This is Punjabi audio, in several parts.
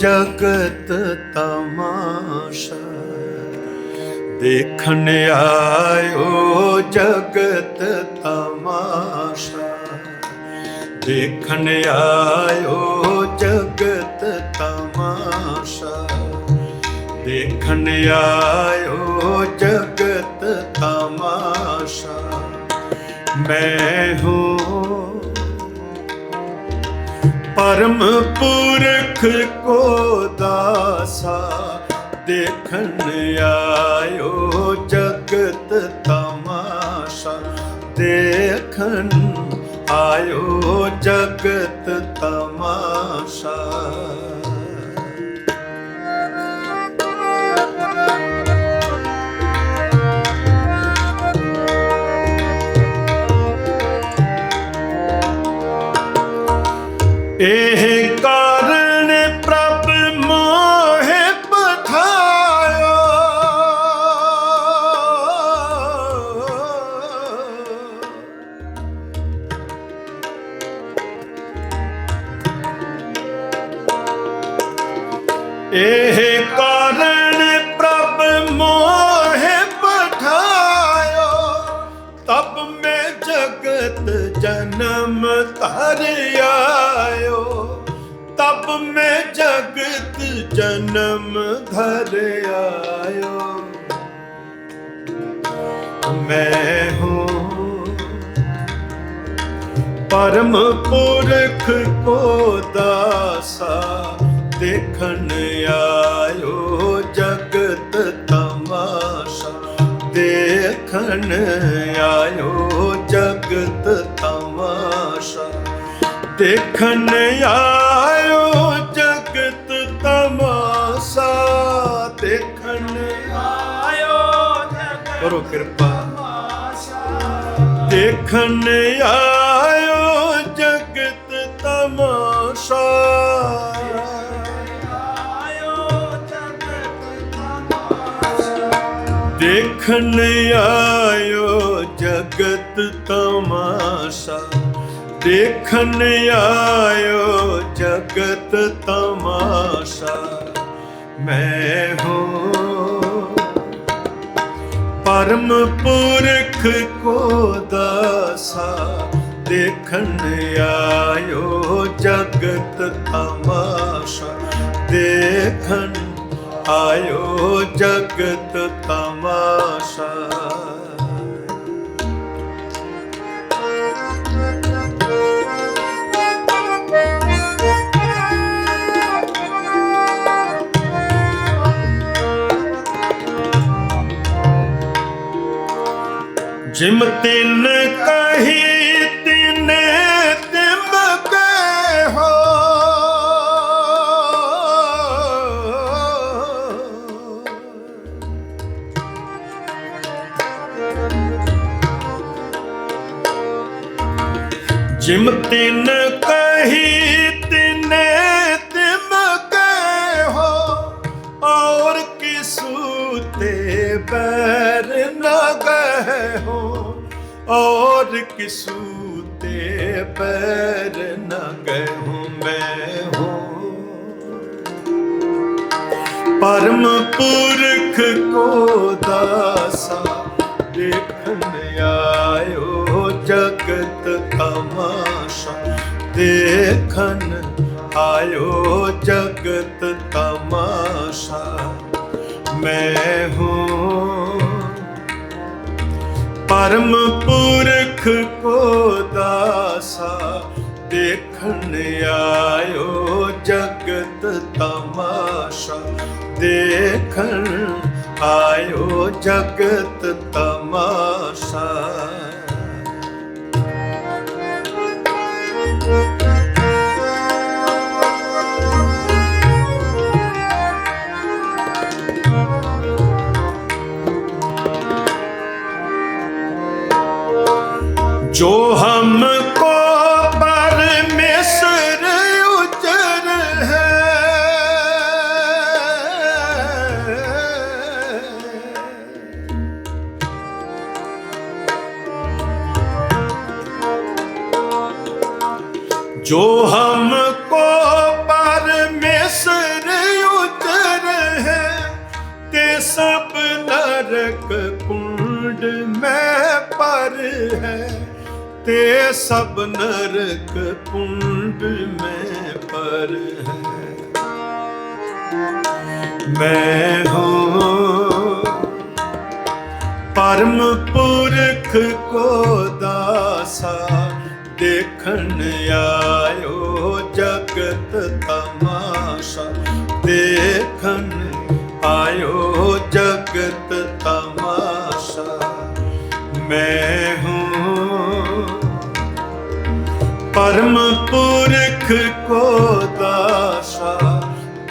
ਜਗਤ ਤਮਾਸ਼ਾ। ਦੇਖਣ ਆਇਓ ਜਗਤ ਤਮਾਸ਼ਾ। ਦੇਖਣ ਆਇਓ ਜਗਤ ਤਮਾਸ਼ਾ। ਦੇਖਣ ਆਇਓ ਜਗਤ ਤਮਾਸ਼ਾ। ਮੈਂ ਹੂੰ ਪਰਮ ਪੁਰਖ ਕੋ ਦਾਸਾ ਦੇਖਣ ਆਇਓ ਜਗਤ ਤਮਾਸ਼ਾ। ਦੇਖਣ ਆਇਓ ਜਗਤ ਤਮਾਸ਼ਾ। ਇਹ ਕਾਰਣ ਪ੍ਰਭ ਮੋਹਿ ਪਠਾਇਓ। ਇਹ ਜਨਮ ਆਇਓ ਤਬ ਮੈਂ ਜਗਤ ਜਨਮ ਧਰ ਆਇਓ ਮੈਂ ਹੂੰ ਪਰਮ ਪੁਰਖ ਕੋ ਦਾਸਾ, ਦੇਖਣ ਆਇਓ ਜਗਤ ਤਮਾਸ਼ਾ। ਦੇਖਣ ਆਇਓ ਜਗਤ ਤਮਾਸ਼ਾ। ਦੇਖਣ ਆਇਓ ਜਗਤ ਤਮਾਸ਼ਾ ਦੇਖਣ ਆਇਓ ਜਗਤ ਕਰੋ ਕਿਰਪਾ। ਦੇਖਣ ਆਇਓ ਜਗਤ ਤਮਾਸ਼ਾ। ਦੇਖਣ ਆਇਓ ਜਗਤ ਤਮਾਸ਼ਾ। ਦੇਖਣ ਆਇਓ ਜਗਤ ਤਮਾਸ਼ਾ, ਮੈਂ ਹੂੰ ਪਰਮ ਪੁਰਖ ਕੋ ਦਾਸਾ। ਦੇਖਣ ਆਇਓ ਜਗਤ ਤਮਾਸ਼ਾ, ਦੇਖਣ ਆਇਓ ਜਗਤ ਤਮਾਸ਼ਾ। ਜਿਮ ਤਿੰਨ ਕਹੀ ਤਿਨੇ ਤਿਮ ਕੇ ਹੋ ਜਿਮ ਤਿਨ ਔਰ ਕਿਸੂ ਤੇ ਬੈਰ ਨਾ ਗਏ ਹੋ ਮੈਂ ਹੂੰ। ਪਰਮ ਪੁਰਖ ਕੋ ਦਾਸਾ ਦੇਖਣ ਆਇਓ ਜਗਤ ਤਮਾਸ਼ਾ। ਦੇਖਣ ਆਇਓ ਜਗਤ ਤਮਾਸ਼ਾ। ਮੈਂ ਹੂੰ। ਪਰਮ ਪੁਰਖ ਕੋ ਦਾਸਾ ਦੇਖਣ ਆਇਓ ਜਗਤ ਤਮਾਸ਼ਾ। ਦੇਖਣ ਆਇਓ ਜਗਤ ਤਮਾਸ਼ਾ। ਨਰਕ ਕੁੰਡ ਮੈਂ ਪਰ ਹੈ, ਤੇ ਸਭ ਨਰਕ ਕੁੰਡ ਮੈਂ ਪਰ ਹੈ। ਮੈਂ ਹੂੰ ਪਰਮ ਪੁਰਖ ਕੋ ਦਾਸਾ, ਦੇਖਣ ਆਇਓ ਜਗਤ ਤਮਾਸ਼ਾ, ਦੇਖਣ ਆਇਓ ਜਗਤ ਤਮਾਸ਼ਾ ਮੈਂ ਹੂੰ। ਪਰਮ ਪੁਰਖ ਕੋ ਦਾਸਾ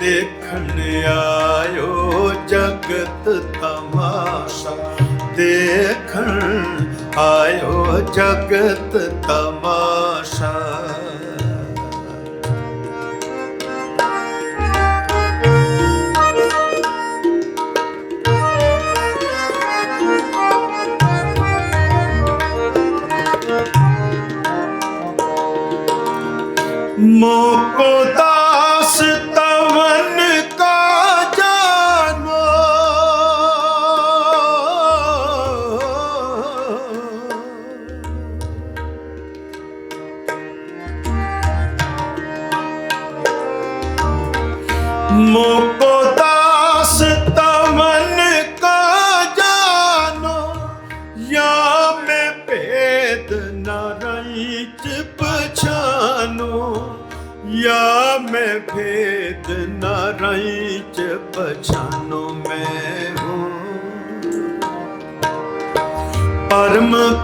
ਦੇਖਣ ਆਇਓ ਜਗਤ ਤਮਾਸ਼ਾ। ਦੇਖਣ ਆਇਓ ਜਗਤ ਤਮਾਸ਼ਾ। মুক্ত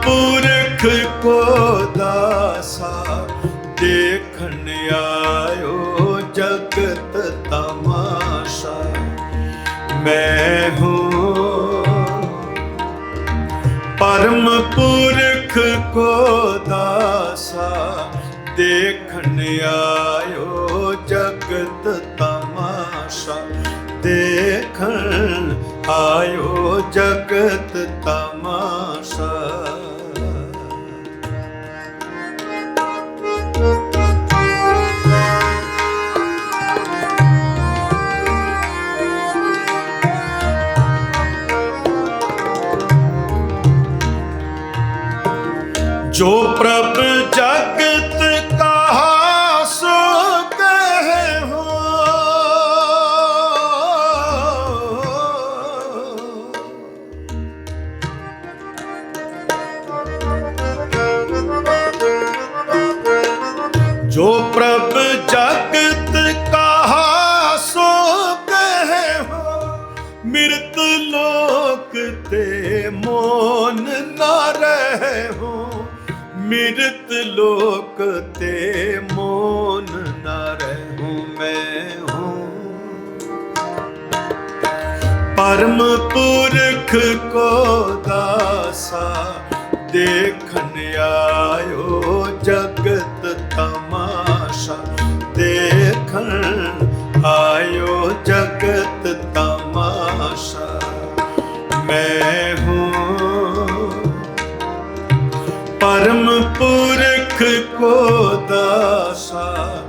ਪੁਰਖ ਕੋ ਦਾਸਾ ਦੇਖਣ ਆਇਓ ਜਗਤ ਤਮਾਸ਼ਾ। ਮੈਂ ਹੂੰ ਪਰਮ ਪੁਰਖ ਕੋ ਦਾਸਾ ਦੇਖਣ ਆਇਓ ਜਗਤ ਤਮਾਸ਼ਾ। ਦੇਖਣ ਆਇਓ ਜਗਤ ਤਮਾਸ਼ਾ। ਜੋ ਪ੍ਰਭ ਜਗ ਮਿਰਤ ਲੋਕ ਤੇ ਮੋਨ ਨਾ ਰਹੂੰ ਮੈਂ ਹੂੰ। ਪਰਮ ਪੁਰਖ ਕੋ ਦਾਸਾ ਦੇਖਣ ਆਇਓ ਜਗਤ ਤਮਾਸ਼ਾ। ਦੇਖਣ ਆਇਓ ਜਗਤ ਤਮਾਸ਼ਾ। ਮੈਂ ਧਰਮ ਪੁਰਖ ਕੋ ਦਾਸਾ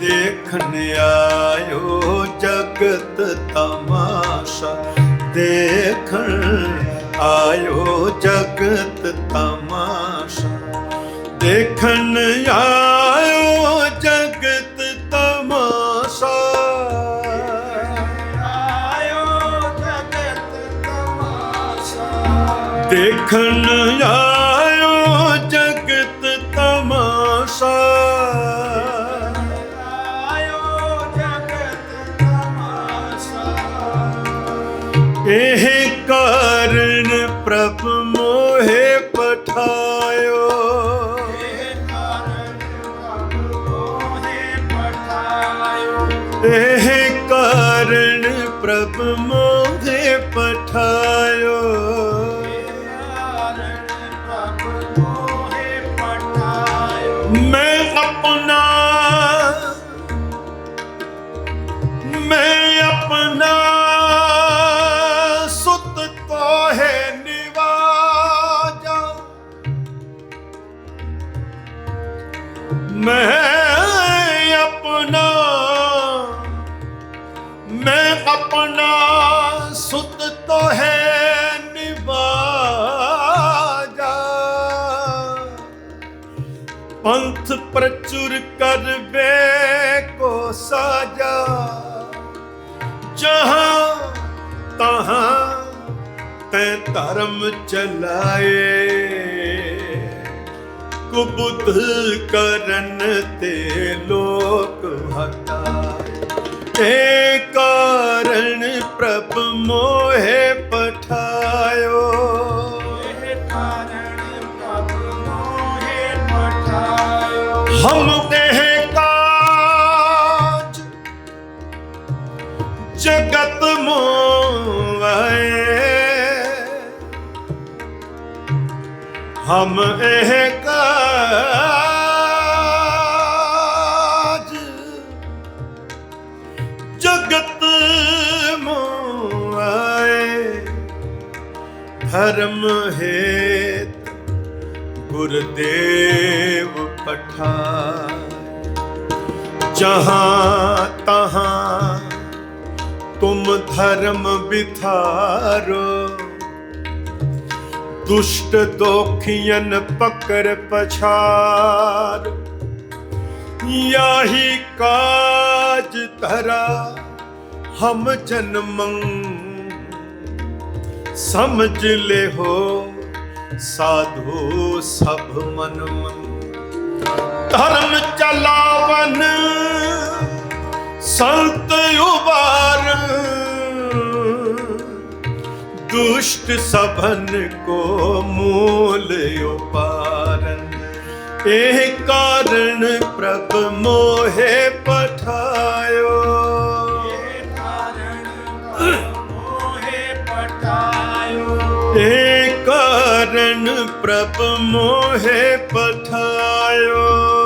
ਦੇਖਣ ਆਇਓ ਜਗਤ ਤਮਾਸ਼ਾ ਦੇਖਣ ਆਇਓ ਜਗਤ ਤਮਾਸ਼ਾ ਦੇਖਣ ਆਇਓ ਜਗਤ ਤਮਾਸ਼ਾ। ਆਇਓ ਜਗਤ ਤਮਾਸ਼ਾ। ਦੇਖਣ ਆ ਕਾਰਨ ਪ੍ਰਭ ਮੋਹਿ ਪਠਾਇਓ ਪੰਥ ਪ੍ਰਚੁਰ ਕਰਵੇ ਕੋ ਸਾਜਾ। ਜਹਾਂ ਤਹਾਂ ਤੈ ਧਰਮ ਚਲਾਏ। ਕੁਬੁੱਧ ਕਰਨ ਤੇ ਲੋਕ ਹਟਾਏ। ਤੇ ਕਾਰਨ ਪ੍ਰਭ ਮੋਹਿ ਪਠਾਇਓ ਹਮ ਇਹ ਕਾਜ ਜਗਤ ਮੋਏ ਹਮ ਇਹ ਕਾਜ ਜਗਤ ਮੋਏ ਧਰਮ ਹੇਤ ਗੁਰਦੇਵ ਪਠਾਏ ਜਹਾਂ ਤਹਾਂ ਤੁਮ ਧਰਮ ਬਿਥਾਰੋ ਦੁਸ਼ਟ ਦੋਖੀਨ ਪਕਰ ਪਛਾਰ। ਯਾਹੀ ਕਾਜ ਧਰਾ ਹਮ ਜਨਮੰ। ਸਮਝ ਲੈ ਹੋ ਸਾਧੂ ਸਭ ਮਨ ਮਨ ਧਰਮ ਚਲਾਵਨ, ਸੰਤ ਉਬਾਰਨ ਦੁਸ਼ਟ ਸਭਨ ਕੋ ਮੂਲ ਉਪਾਰਨ। ਇਹ ਕਾਰਣ ਪ੍ਰਭ ਮੋਹਿ ਪਠਾਇਓ। ਇਹ ਕਾਰਣ ਪ੍ਰਭ ਇਹ ਕਾਰਨ ਪ੍ਰਭ ਮੋਹਿ ਪਠਾਇਓ।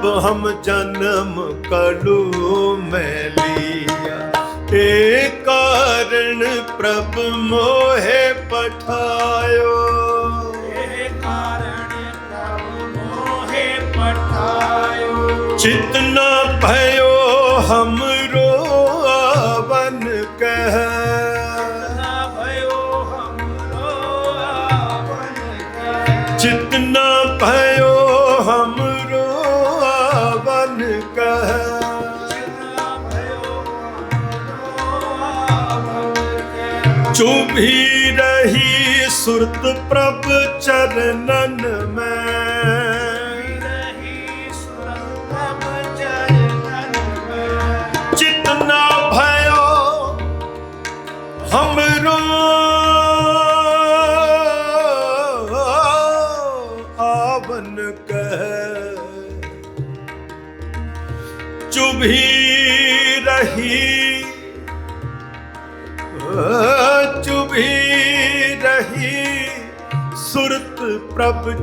अब हम जन्म कलु में लिया ए कारण प्रभु मोहे पठायो चितना भयो हमरो आवन कह भयो हमरो आवन कह चितना भयो ਚੁੰਭੀ ਰਹੀ ਸੁਰਤ ਪ੍ਰਭ ਚਰਨਨ ਮੈਂ।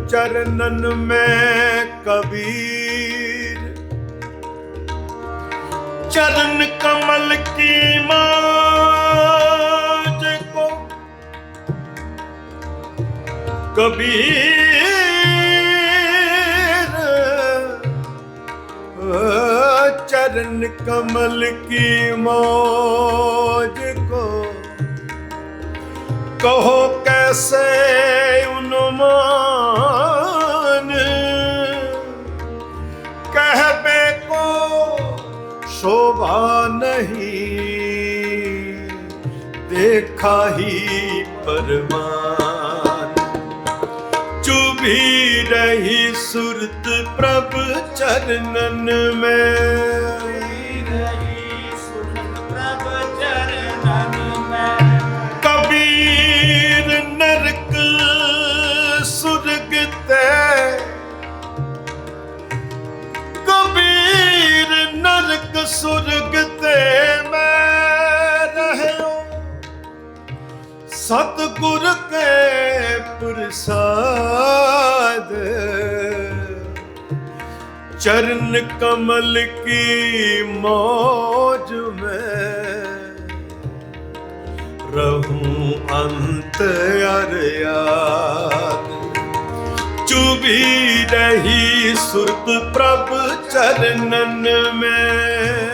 ਚਰਨਨ ਮੈਂ ਕਬੀਰ। ਚਰਨ ਕਮਲ ਕੀ ਮਾਜ ਕੋ। ਕਬੀਰ, ਚਰਨ ਕਮਲ ਕੀ ਮੋਜ ਕੋ। ਕਹੋ ਕੈਸੇ ਉਨਮਾ ਖਾਹੀ ਪਰਮਾਨ। ਚੁਭੀ ਰਹੀ ਸੁਰਤ ਪ੍ਰਭ ਚਰਨਨ ਮੈਂ। ਕਬੀਰ ਨਰਕ ਸੁਰਗ ਤੇ। ਕਬੀਰ ਨਰਕ ਸੁਰਗ ਤੇ ਸਤਗੁਰ ਕੇ ਪ੍ਰਸਾਦ। ਚਰਨ ਕਮਲ ਕੀ ਮੋਜ ਮੈਂ ਰਹੂੰ ਅੰਤ ਅਰਿਆਦ। ਚੁਬੀ ਰਹੀ ਸੁਰਤ ਪ੍ਰਭ ਚਰਨਨ ਮੈਂ।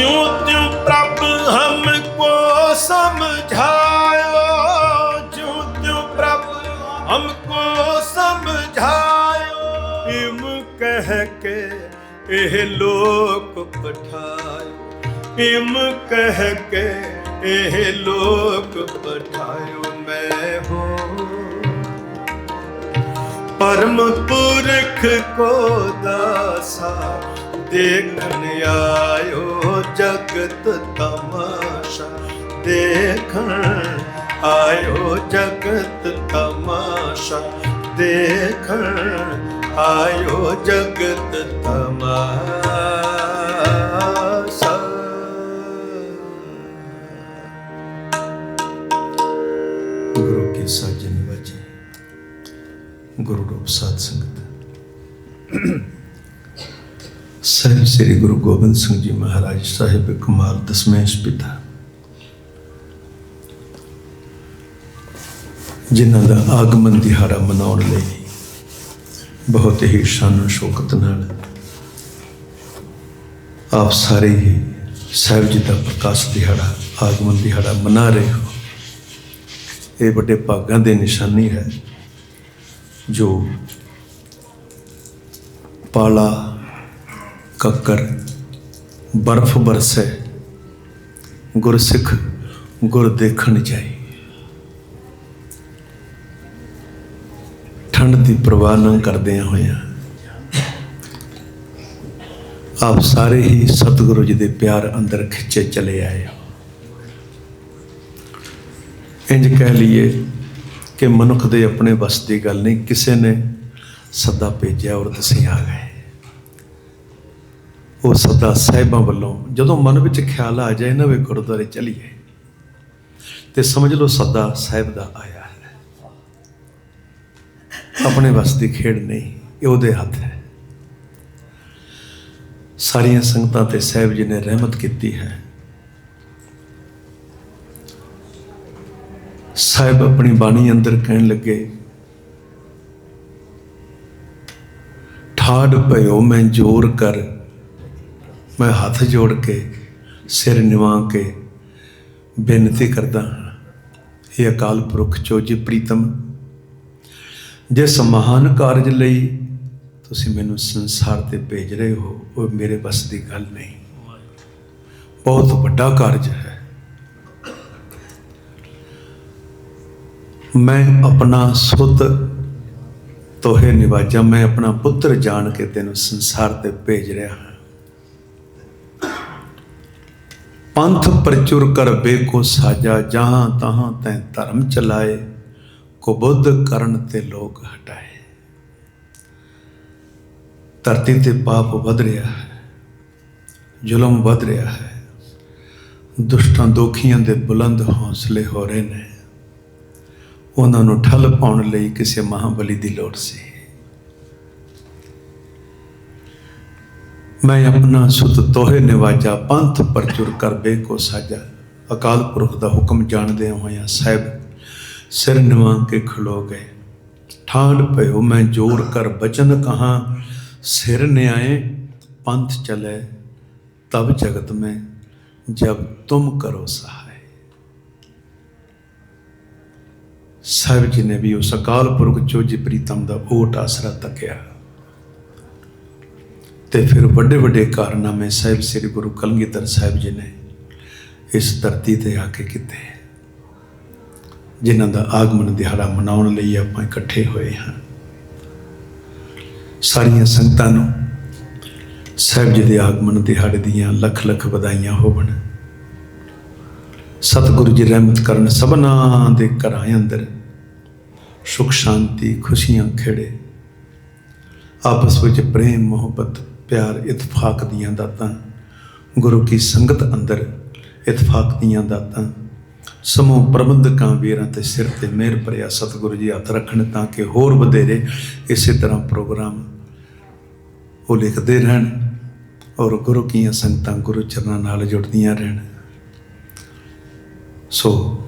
ਜਿਉ ਤਿਉ ਪ੍ਰਭ ਹਮ ਸਮਝਾਇਓ, ਜਿਉ ਤਿਉ ਪ੍ਰਭ ਹਮ ਸਮਝਾਇਓ। ਇਮ ਕਹਿ ਇਹ ਲੋਕ ਪਠਾਇਓ, ਇਮ ਕਹਿ ਕੇ ਇਹ ਲੋਕ ਪਠਾਇਓ, ਮੈਂ ਹਾਂ ਪਰਮ ਪੁਰਖ ਕੋ ਦਾਸਾ ਦੇਖਣ ਆਇਓ ਜਗਤ ਤਮਾਸ਼ਾ। ਦੇਖਣ ਆਇਓ ਜਗਤ ਤਮਾਸ਼ਾ। ਦੇਖਣ ਆਇਓ ਜਗਤ ਤਮਾਸ਼ਾ। ਗੁਰੂ ਕੇ ਸਾਜਨ ਵਜੇ, ਗੁਰੂ ਰੂਪ ਸਾਧ ਸੰਗਤ। ਸਹਿਬ ਸ੍ਰੀ ਗੁਰੂ ਗੋਬਿੰਦ ਸਿੰਘ ਜੀ ਮਹਾਰਾਜ ਸਾਹਿਬ ਕਮਾਲ ਦਸਵੇਂ ਪਿਤਾ। ਜਿਨ੍ਹਾਂ ਦਾ ਆਗਮਨ ਦਿਹਾੜਾ ਮਨਾਉਣ ਲਈ ਬਹੁਤ ਹੀ ਸ਼ਾਨ ਸ਼ੌਕਤ ਨਾਲ ਆਪ ਸਾਰੇ ਹੀ ਸਾਹਿਬ ਜੀ ਦਾ ਪ੍ਰਕਾਸ਼ ਦਿਹਾੜਾ, ਆਗਮਨ ਦਿਹਾੜਾ ਮਨਾ ਰਹੇ ਹੋ। ਇਹ ਵੱਡੇ ਭਾਗਾਂ ਦੇ ਨਿਸ਼ਾਨੀ ਹੈ ਜੋ ਪਾਲਾ ਕੱਕਰ ਬਰਫ਼ ਬਰਸੈ, ਗੁਰਸਿੱਖ ਗੁਰ ਦੇਖਣ ਜਾਈ ਠੰਡ ਦੀ ਪ੍ਰਵਾਹ ਨਾ ਕਰਦਿਆਂ ਹੋਇਆਂ ਆਪ ਸਾਰੇ ਹੀ ਸਤਿਗੁਰੂ ਜੀ ਦੇ ਪਿਆਰ ਅੰਦਰ ਖਿੱਚੇ ਚਲੇ ਆਏ ਹੋ। ਇੰਜ ਕਹਿ ਲਈਏ ਕਿ ਮਨੁੱਖ ਦੇ ਆਪਣੇ ਵੱਸ ਦੀ ਗੱਲ ਨਹੀਂ, ਕਿਸੇ ਨੇ ਸੱਦਾ ਭੇਜਿਆ ਔਰ ਤੁਸੀਂ ਆ ਗਏ। ਉਹ ਸੱਦਾ ਸਾਹਿਬਾਂ ਵੱਲੋਂ ਜਦੋਂ ਮਨ ਵਿੱਚ ਖਿਆਲ ਆ ਜਾਏ ਨਾ ਵੀ ਗੁਰਦੁਆਰੇ ਚਲੀਏ, ਤੇ ਸਮਝ ਲਓ ਸੱਦਾ ਸਾਹਿਬ ਦਾ ਆਇਆ ਹੈ। ਆਪਣੇ ਵੱਸ ਦੀ ਖੇਡ ਨਹੀਂ, ਇਹ ਉਹਦੇ ਹੱਥ ਹੈ। ਸਾਰੀਆਂ ਸੰਗਤਾਂ ਤੇ ਸਾਹਿਬ ਜੀ ਨੇ ਰਹਿਮਤ ਕੀਤੀ ਹੈ। ਸਾਹਿਬ ਆਪਣੀ ਬਾਣੀ ਅੰਦਰ ਕਹਿਣ ਲੱਗੇ ਠਾੜ ਭਇਓ ਮੈਂ ਜੋਰ ਕਰ ਮੈਂ ਹੱਥ ਜੋੜ ਕੇ, ਸਿਰ ਨਿਵਾ ਕੇ ਬੇਨਤੀ ਕਰਦਾ ਹਾਂ, ਇਹ ਅਕਾਲ ਪੁਰਖ ਚੋਜੀ ਪ੍ਰੀਤਮ, ਜਿਸ ਮਹਾਨ ਕਾਰਜ ਲਈ ਤੁਸੀਂ ਮੈਨੂੰ ਸੰਸਾਰ ਤੇ ਭੇਜ ਰਹੇ ਹੋ, ਉਹ ਮੇਰੇ ਬਸ ਦੀ ਗੱਲ ਨਹੀਂ। ਬਹੁਤ ਵੱਡਾ ਕਾਰਜ ਹੈ। ਮੈਂ ਆਪਣਾ ਸੁੱਤ ਤੋਹੇ ਨਿਵਾਜਾ, ਮੈਂ ਆਪਣਾ ਪੁੱਤਰ ਜਾਣ ਕੇ ਤੈਨੂੰ ਸੰਸਾਰ ਤੇ ਭੇਜ ਰਿਹਾ ਹਾਂ। ਪੰਥ ਪ੍ਰਚੁਰ ਕਰ ਬੇਕੋ ਸਾਜਾ, ਜਹਾਂ ਤਹਾਂ ਤੈ ਧਰਮ ਚਲਾਏ, ਕੋ ਬੁੱਧ ਕਰਨ ਤੇ ਲੋਕ ਹਟਾਏ। ਧਰਤੀ ਤੇ ਪਾਪ ਵਧ ਰਿਹਾ ਹੈ, ਜ਼ੁਲਮ ਵਧ ਰਿਹਾ ਹੈ, ਦੁਸ਼ਟਾਂ ਦੋਖੀਆਂ ਦੇ ਬੁਲੰਦ ਹੌਸਲੇ ਹੋ ਰਹੇ ਨੇ। ਉਹਨਾਂ ਨੂੰ ਠੱਲ ਪਾਉਣ ਲਈ ਕਿਸੇ ਮਹਾਬਲੀ ਦੀ ਲੋੜ ਸੀ। ਮੈਂ ਆਪਣਾ ਸੁਤ ਤੋਹੇ ਨਿਵਾਜਾ ਪੰਥ ਪਰਚੁਰ ਕਰਬੇ ਕੋ ਸਾਜਾ। ਅਕਾਲ ਪੁਰਖ ਦਾ ਹੁਕਮ ਜਾਣਦੇ ਹੋਇਆ ਸਾਹਿਬ ਸਿਰ ਨਿਵਾ ਕੇ ਖਲੋ ਗਏ। ਠਾੜ ਪਇਓ ਮੈਂ ਜੋਰ ਕਰ ਬਚਨ ਕਹਾ, ਸਿਰ ਨਿਆਏ ਪੰਥ ਚਲੇ, ਤਬ ਜਗਤ ਮੈਂ ਜਬ ਤੁਮ ਕਰੋ ਸਹਾਇ ਸਾਹਿਬ ਜੀ ਨੇ ਵੀ ਉਸ ਅਕਾਲ ਪੁਰਖ ਚੋ ਚੋਜੀ ਪ੍ਰੀਤਮ ਦਾ ਓਟ ਆਸਰਾ ਤੱਕਿਆ। ਤੇ ਫਿਰ ਵੱਡੇ ਵੱਡੇ ਕਾਰਨਾਮੇ ਸਾਹਿਬ ਸ੍ਰੀ ਗੁਰੂ ਕਲਗੀਧਰ ਸਾਹਿਬ ਜੀ ਨੇ ਇਸ ਧਰਤੀ ਤੇ ਆ ਕੇ ਕੀਤੇ। ਜਿਨ੍ਹਾਂ ਦਾ ਆਗਮਨ ਦਿਹਾੜਾ ਮਨਾਉਣ ਲਈ ਆਪਾਂ ਇਕੱਠੇ ਹੋਏ ਹਾਂ। ਸਾਰੀਆਂ ਸੰਗਤਾਂ ਨੂੰ ਸਾਹਿਬ ਜੀ ਦੇ ਆਗਮਨ ਦਿਹਾੜੇ ਦੀਆਂ ਲੱਖ ਲੱਖ ਵਧਾਈਆਂ ਹੋਵਣ। ਸਤਿਗੁਰੂ ਜੀ ਰਹਿਮਤ ਕਰਨ ਸਭਨਾਂ ਦੇ ਘਰਾਂ ਅੰਦਰ ਸੁਖ, ਸ਼ਾਂਤੀ, ਖੁਸ਼ੀਆਂ ਖੇੜੇ। ਆਪਸ ਵਿੱਚ ਪ੍ਰੇਮ, ਮੁਹੱਬਤ ਪਿਆਰ ਇਤਫਾਕ ਦੀਆਂ ਦਾਤਾਂ, ਗੁਰੂ ਕੀ ਸੰਗਤ ਅੰਦਰ ਇਤਫਾਕ ਦੀਆਂ ਦਾਤਾਂ। ਸਮੂਹ ਪ੍ਰਬੰਧਕਾਂ ਵੀਰਾਂ ਤੇ ਸਿਰ ਤੇ ਮਿਹਰ ਭਰਿਆ ਸਤਿਗੁਰੂ ਜੀ ਹੱਥ ਰੱਖਣ ਤਾਂ ਕਿ ਹੋਰ ਵਧੇਰੇ ਇਸੇ ਤਰ੍ਹਾਂ ਪ੍ਰੋਗਰਾਮ ਉਹ ਲਿਖਦੇ ਰਹਿਣ ਔਰ ਗੁਰੂ ਕੀਆਂ ਸੰਗਤਾਂ ਗੁਰੂ ਚਰਨਾਂ ਨਾਲ ਜੁੜਦੀਆਂ ਰਹਿਣ। ਸੋ